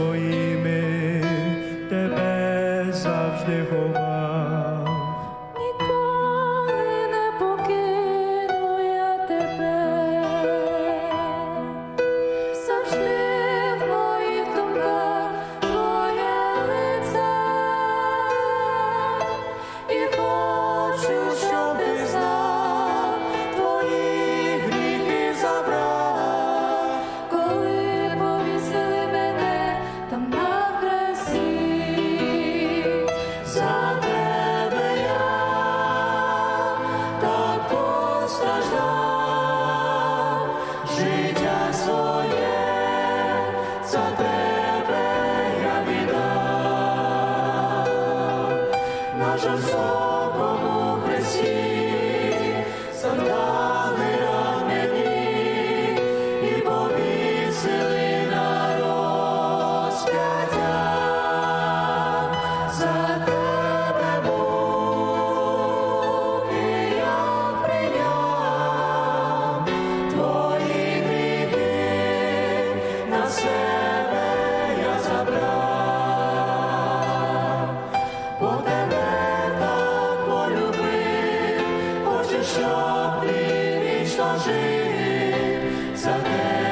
своїми тебе завжди ховаю. Боже, в Христі. щоб ти вічно жив за тебе.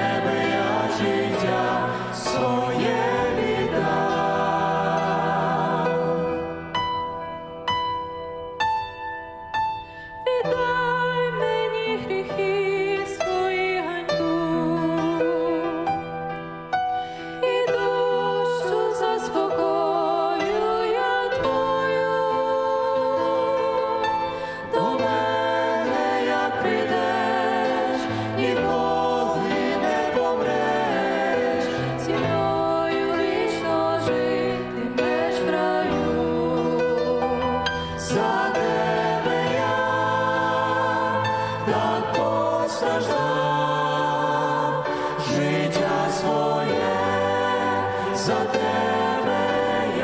за тебе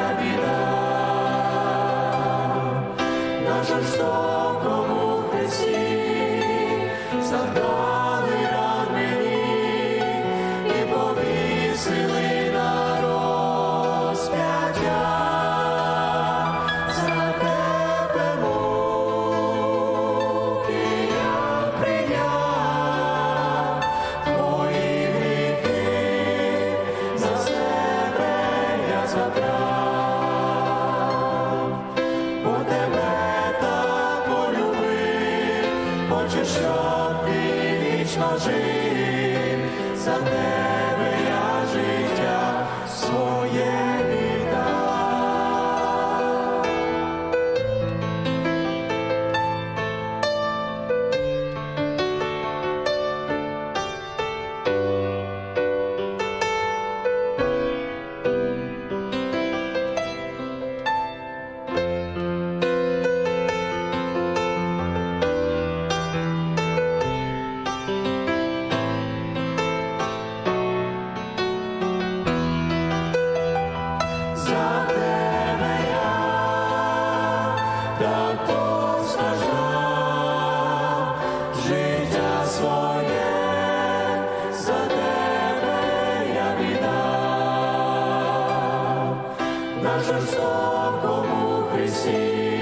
я на жорстоко хочеш, щоб ти вічно жив за тебе. на жорстокому хресті.